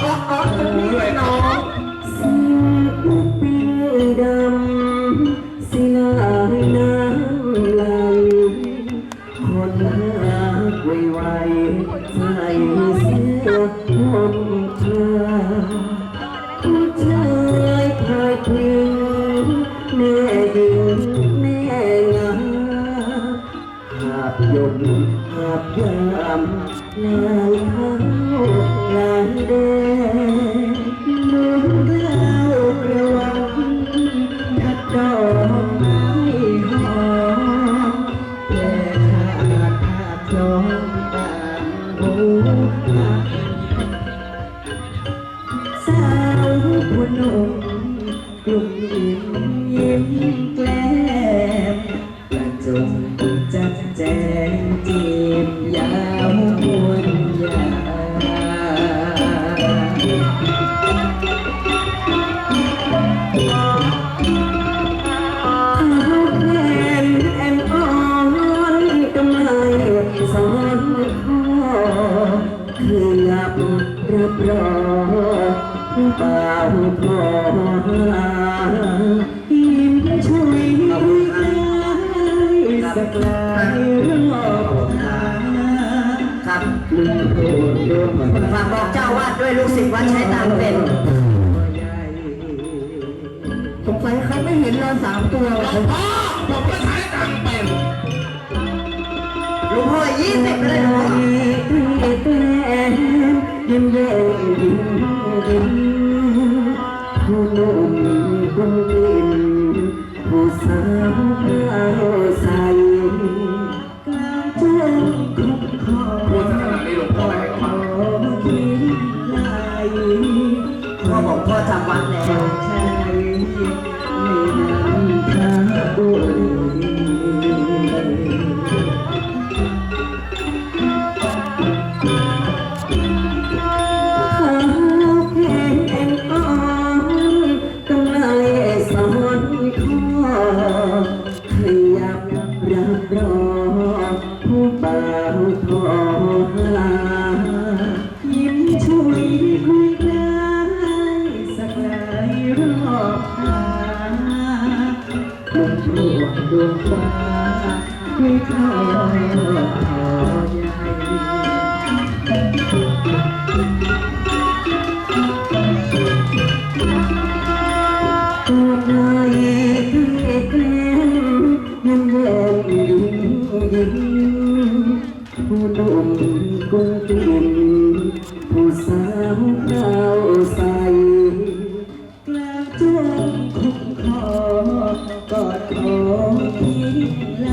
Oh, my God. หาบยนต์หาบยามลายเท้าลายแดงนุ่งเกล้ากระวังทัดดอกไม้หอมแต่ขาดขาดจองตางหูสาวผู้หนุ่มกลุ่ม ครับฝากบอกเจ้าวาดด้วยลูกศิษย์วัดใช้ตามเป็นสงสัยเขาไม่เห็นเราสามตัวหลวงพ่อผมก็ใช้ตังเป็นหลวงพ่อยี่สิบไปเลยหลวงพ่ ยิ้มผู้หนุ่มกุ้งกินผู้สาวก้าวใสกลางเจ้าคุกคอพูดขนาดนี้หลวงพ่อไม่ให้เขามายิ้มไหลพ่อบอกพ่อจำวัดแล้วใช่ รวงดวงฟ้าไม่ทอทอใหญ่ องไหล